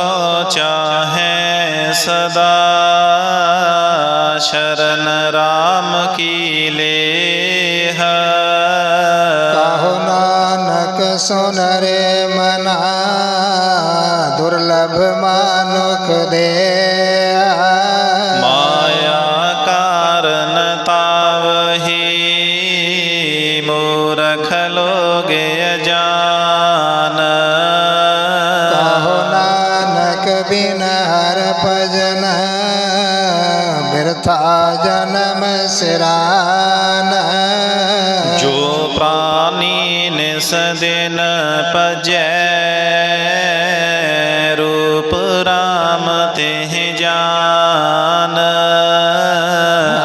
को चाहे सदा। दिन पजै रूप राम तिह जान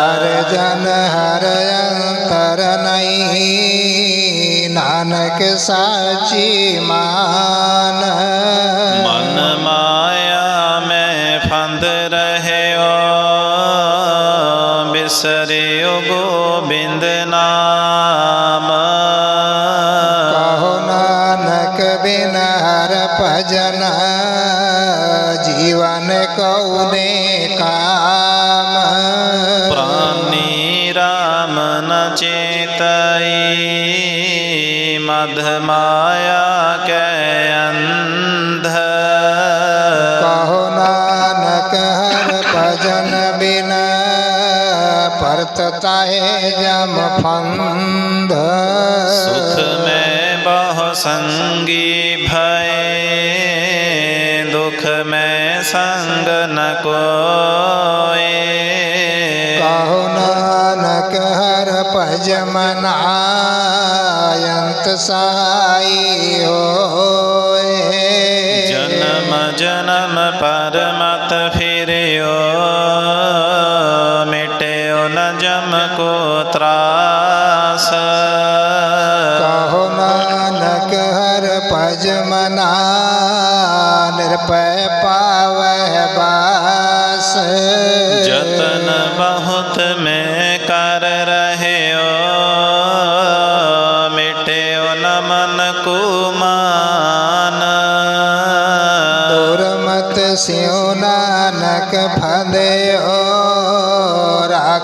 हर जन हर अंतर नहीं नानक साची मन कौने काम। प्राणी राम न चेतई मध माया के अंध। कहो नानक हर भजन बिन परतता है जम फंद। सुख में बहु संगी भय दुख में संग ਨ ਕੋਏ ਕਾਹੋ ਨਾਨਕ ਹਰ ਭਜ ਮਨਾਇੰਤ ਸਹਾਈ ਹੋਏ। ਜਨਮ ਜਨਮ ਪਰਮਤ ਫਿਰਿਓ ਮਿਟਿਓ ਨ ਜਮ ਕੋ ਤਰਾਸ। ਕਾਹੋ ਨਾਨਕ ਹਰ ਭਜ ਮਨਾ ਨਿਰਪੈ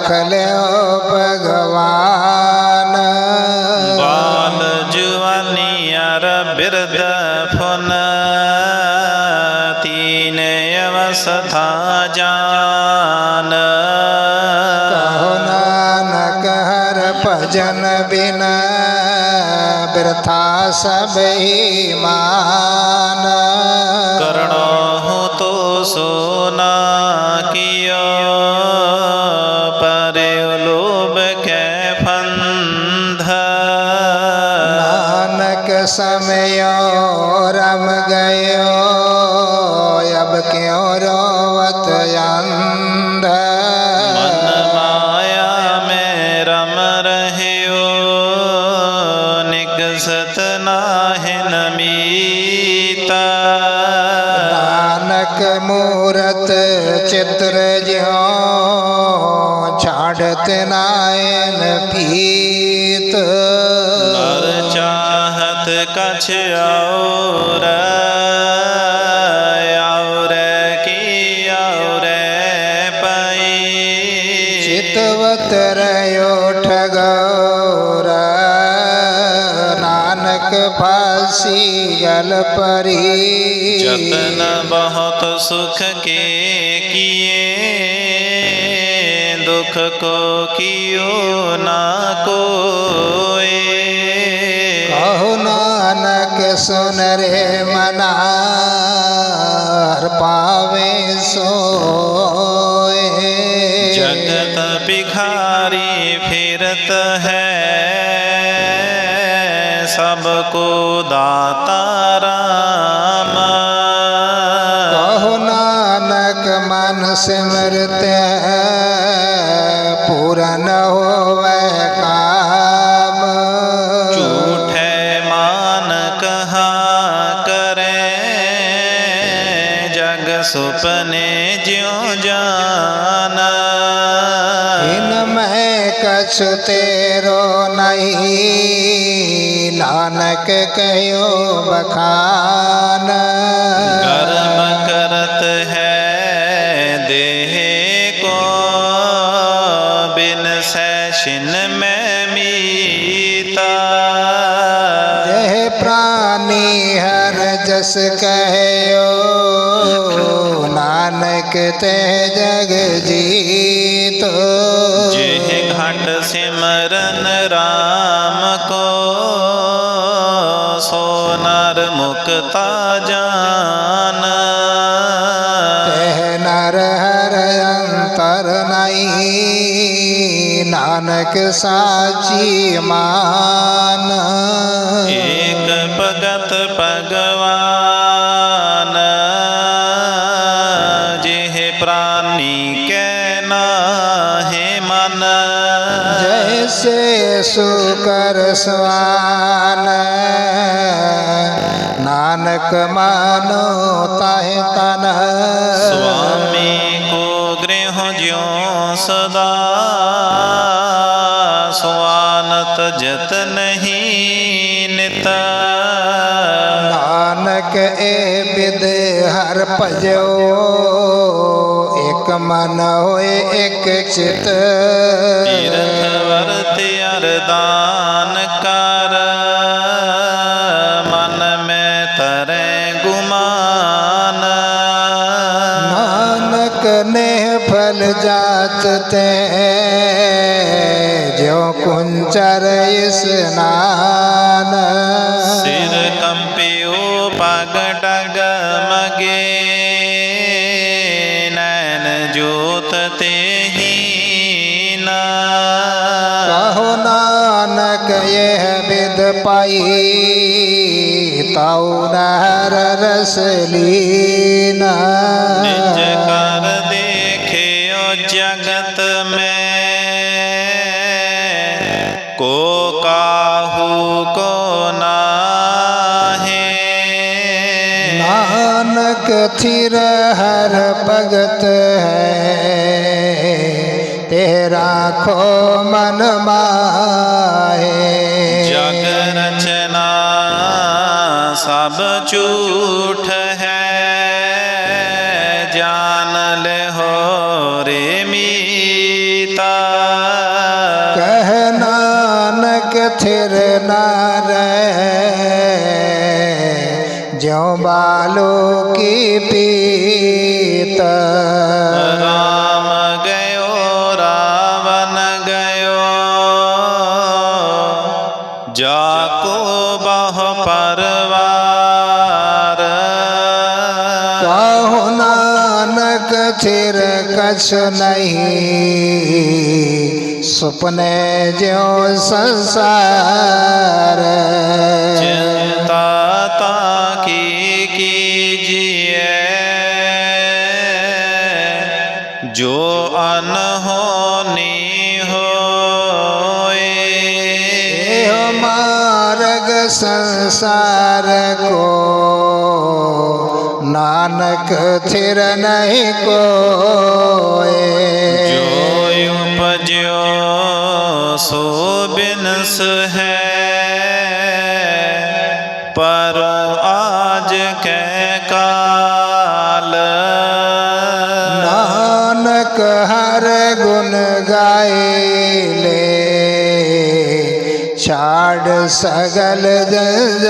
રાખલે ભગવાન. બાલ જુવાની યાર બિરદ ફોન. તીને અવસ્થા જાન. કહો નાનક હર ભજન બિન વ્યર્થા સબહી માન. કરણો હું તો સો Yeah. ਰੋਰ ਨਾਨਕ ਪਾਸੀ ਗਲ ਪਰੀ ਜਤਨ ਬਹੁਤ ਸੁਖ ਕੇ ਕੀਏ ਦੁਖ ਕੋ ਕੀਓ ਨਾ ਕੋਏ। ਕਹੋ ਨਾਨਕ ਸੁਨ ਰੇ ਮਨਾ ਪਾਵੇ ਸੋ ਕਿਰਤ ਹੈ ਸਭ ਕੋ ਦਾਤਾ ਰਾਮ। ਕਹੋ ਨਾਨਕ ਮਨ ਸਿਮਰਤ ਹੈ ਪੂਰਨ ਹੋਵੇ ਕਾ कछु तेरो नहीं। नानक कहो बखान। कर्म करत है देह को बिन सैशिन में मीता। यह प्राणी हर जस कहो नानक ते जग जीतो। नानक साची मान। एक भगत भगवान जेह प्राणी के नाहे मन। जैसे सुकर स्वान नानक मानो ताहे तन। स्वामी को गृह ज्यो सदा हर भजो एक मन होए एक चित वर्त अरदान कर। मन में तरे गुमान। नानक ने फल जाचते जो कुंचर स्नान पाई ताऊ नहर रस लीना निज कर देखे ओ जगत में को काहू को नाहे। नानक थिर हर भगत है तेरा खो मन माहे बालो की पीत राम गयो, रावण गयो। जाको बह परवार। कहो नानक थिर कछ नहीं। सुपने जो संसार। मार्ग संसार को नानक थिर नहीं को जो उपजो सो बिनस है। सगल जंजाल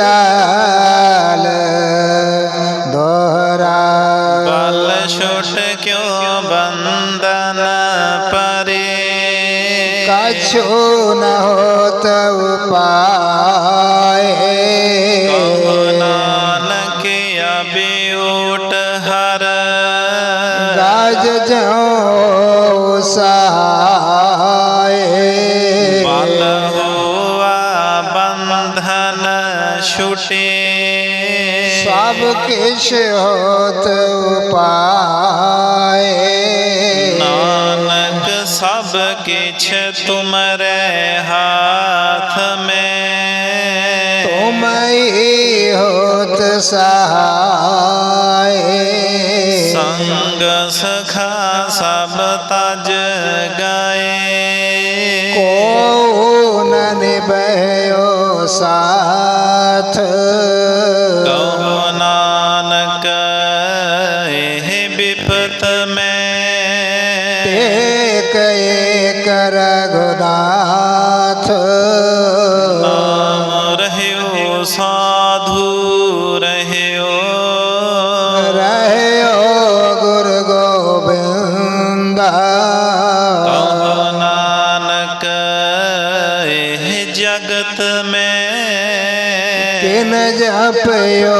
दोहरा बल छुट क्यों बंदन परे कछु न होत उपाय कहो किछ होत उपाय। नानक सब किछ तुमरे हाथ में। तुम ही होत सहाय। संग सखा सब तज गए। को न निभयो साथ। ਸਾਧੂ ਰਹਿਓ ਰਹਿਓ ਗੁਰ ਗੋਬਿੰਦ ਤਉ ਨਾਨਕ ਇਹ ਜਗਤ ਮੈਂ ਕਿਨ ਜਪਿਓ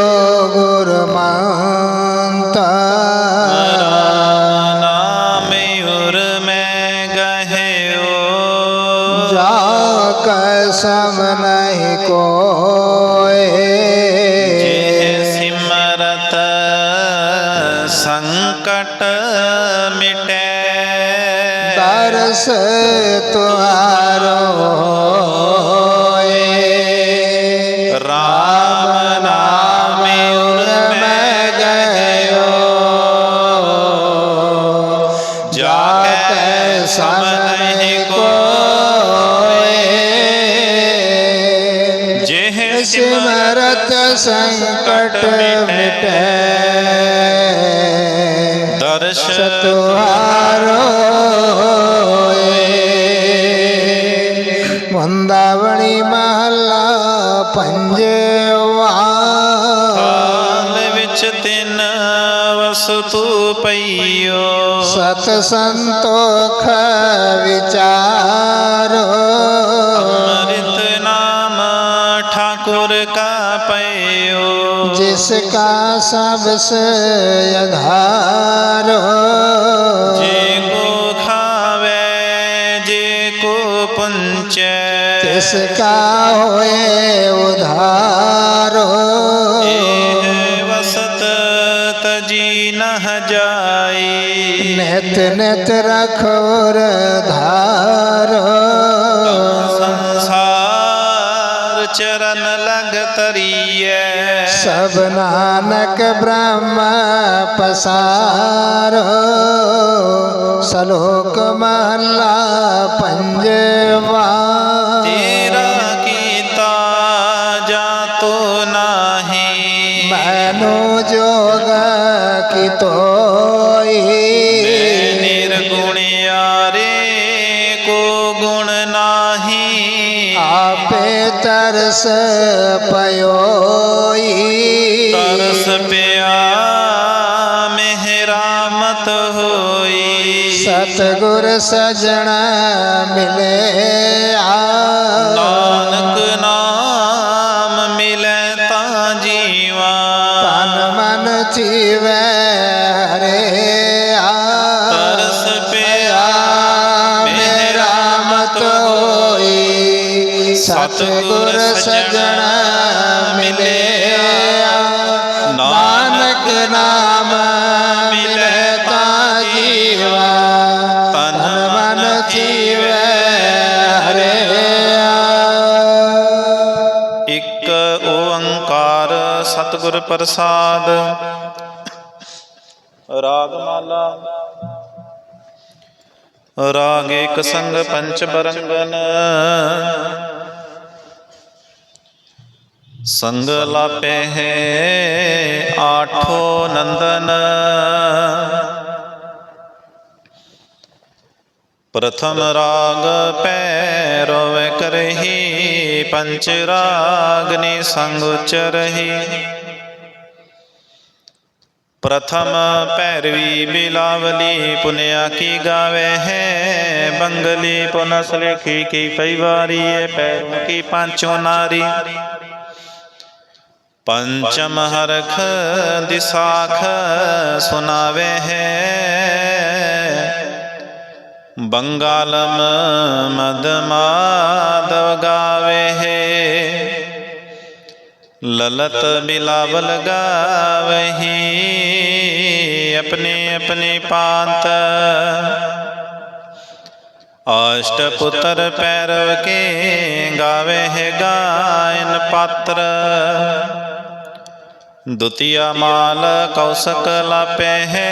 ਗੁਰ ਮੰਤਾ संकट मिट। दर्श तुहारो वृंदावणी महला पंज विच तिन सत संतोख विचारो। अमृत नाम ठाकुर का पै जिसका सबसे आधारो जे को खावे जे को पुंचे। तिसका होए उधारो एह वसत तजी न जाई। नित नित रखोर धारो। सब नानक ब्रह्म पसारो सलोक महला पंजवा। तेरा कीता जा तो नाही। मैनो जोग की तो को गुण नाही। आपे तरस पयो सतगुर सजना मिले। ਪ੍ਰਸਾਦ। ਰਾਗਮਾਲਾ। ਰਾਗ ਏਕ ਸੰਗ ਪੰਚ ਬਰੰਗਨ ਸੰਗ ਲਾਪੇ ਹੈ ਆਠੋ ਨੰਦਨ। ਪ੍ਰਥਮ ਰਾਗ ਪੈ ਰੋਵੇ ਕਰਹੀ ਪੰਚ ਰਾਗ ਨੇ ਸੰਗ ਉਚਰਹੀ। प्रथम पैरवी बिलावली पुनिया की गावे है, बंगली पुनस लिखी की पैवारी है, पैरों की पाँचों नारी। पंचम हरख दिशाख सुनावे है, बंगालम मद माधव गावे है। ललत बिलावल गावही अपने अपने पांत अष्टपुत्र पैरव के गावे है गायन पात्र द्वितीय माल कौशक लापे है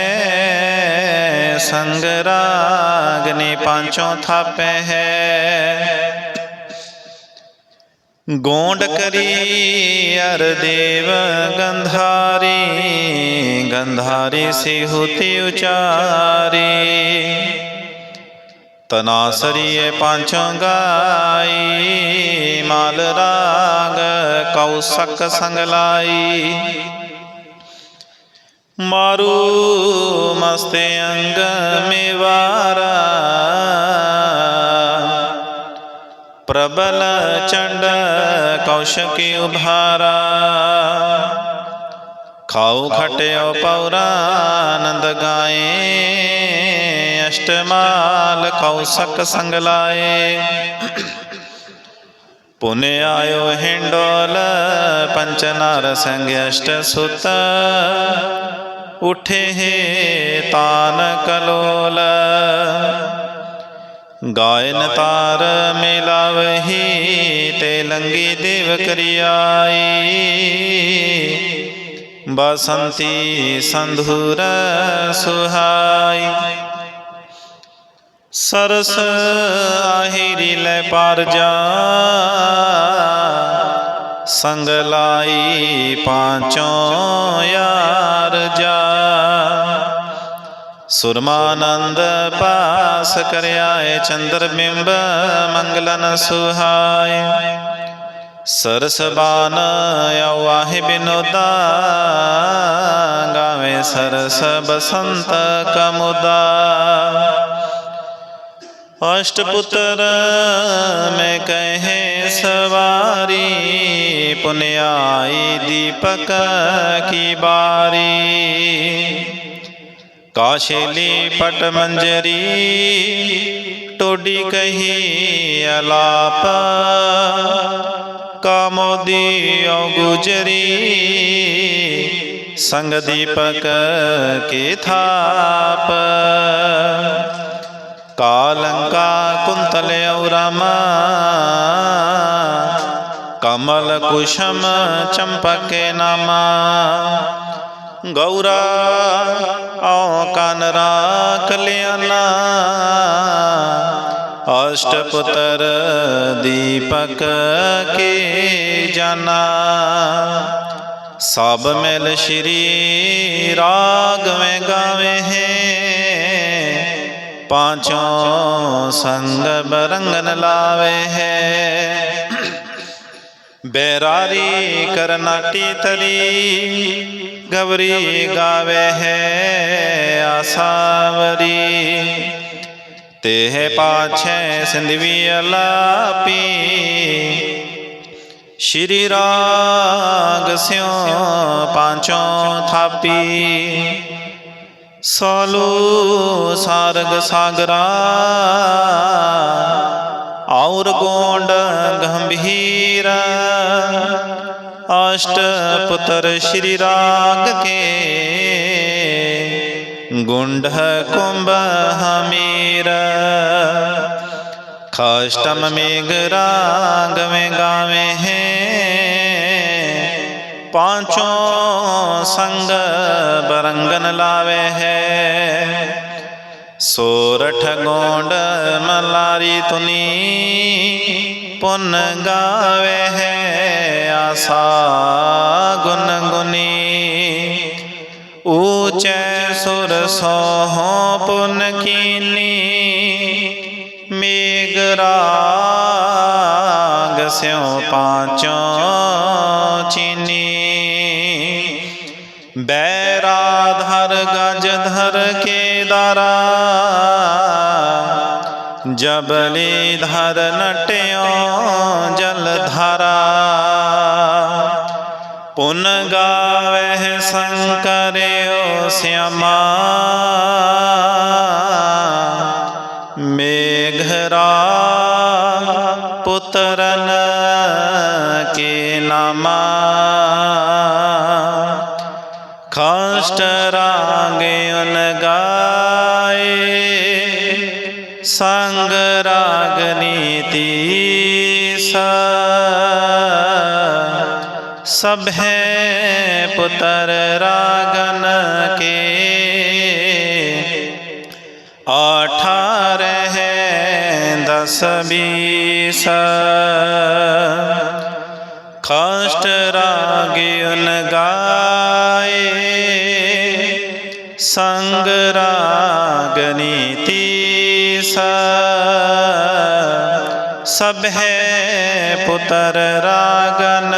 संग रागनी पांचों थापे है ਗੋਂਡ ਕਰੀ ਅਰ ਦੇਵ ਗੰਧਾਰੀ ਗੰਧਾਰੀ ਸਿਹੁ ਤੇ ਉਚਾਰੀ। ਤਨਾ ਸਰੀਏ ਪੰਚੋਂ ਗਾਈ, ਮਾਲ ਰਾਗ ਕਉ ਸਕ ਸੰਗ ਲਾਈ ਮਾਰੂ ਮਸਤੇ ਅੰਗ ਮੇਵਾਰਾ प्रबल चंड कौशकी उभारा। खाऊ खट्यो पौरानंद गाए, अष्टमाल कौशक संग लाए। पुण्य आयो हिंडोल, पंचनार संग अष्ट सुत। उठे हे तान कलोल ਗਾਇਨ ਤਾਰ ਮਿਲਾਵਹੀ ਤੇ ਲੰਗੀ ਦੇਵ ਕਰਿਆਈ। ਬਸੰਤੀ ਸੰਧੂਰ ਸੁਹਾਈ। ਸਰਸ ਆਹਿਰੀ ਲੈ ਪਾਰ ਜਾ। ਸੰਗ ਲਾਈ ਪਾਂਚੋਂ ਯਾਰ ਜਾ। ਸੁਰਮਾਨੰਦ ਪਾਸ ਕਰਿਆ ਏ ਚੰਦਰ ਬਿੰਬ ਮੰਗਲਨ ਸੁਹਾਏ। ਸਰਸਬਾਨ ਆਵਾਹਿ ਬਿਨੋਦਾ, ਗਾਵੇ ਸਰਸ ਬਸੰਤ ਕਮੁਦਾ। ਅਸ਼ਟ ਪੁੱਤਰ ਮੈਂ ਕਹੇ, ਸਵਾਰੀ ਪੁਨਿਆਈ ਦੀਪਕ ਕੀ ਬਾਰੀ। काशेली पट मंजरी टोडी कही अलाप। कामोदी गुजरी संग दीपक के थाप। कालंका कुंतल औरमा, कमल कुशम चंपक नामा। ਗੌਰਾ ਔ ਕਨ ਰਾਖ ਲਿਆਨਾ। ਅਸ਼ਟਪੁੱਤਰ ਦੀਪਕ ਕੇ ਜਾਨਾ। ਸਭ ਮਿਲ ਸ਼੍ਰੀ ਰਾਗਵੇਂ ਗਾਵੇ ਹੈ। ਪਾਂਚੋਂ ਸੰਗ ਬਰੰਗਨ ਲਾਵੇ ਹੈ। ਬੈਰਾਰੀ ਕਰਨਾਟੀ ਤਲੀ ਗਵਰੀ ਗਾਵੇ ਹੈ ਆਸਾਵਰੀ। ਤੇ ਪਾਛੇ ਸਿੰਧਵੀ ਅਲਾਪੀ। ਸ਼੍ਰੀ ਰਾਗ ਸਿਉ ਪਾਂਚੋਂ ਥਾਪੀ। ਸਾਲੂ ਸਾਰਗ ਸਾਗਰਾ, ਔਰ ਗੋਂਡ ਗੰਭੀਰ अष्टपुत्र श्री राग के गुंड कुंभ हमीर। खष्टम मेघ राग में गावे हैं। पाँचों संग बरंगन लावे है। सोरठ गोंड मलारी तुनी पुन गावे है आशा गुन गुनी ऊंचे सुर सोहो पुन कीनी मेघराग स्यों पांचों चीनी बैराधर गजधर के दारा ਜਬਲੀ ਧਰ ਨਟਿਓ ਜਲ ਧਾਰਾ ਪੁਨ ਗਾਵੇ ਸੰਕਰਿਓ ਸਿਆਮਾ ਮੇਘਰਾ ਪੁਤਰਨ ਕੇ ਨਾਮਾ सब है पुत्र रागन के। अठार अठारह दस बीस। खष्ट रागे उन गाए। संग राग नीति सब है पुत्र रागन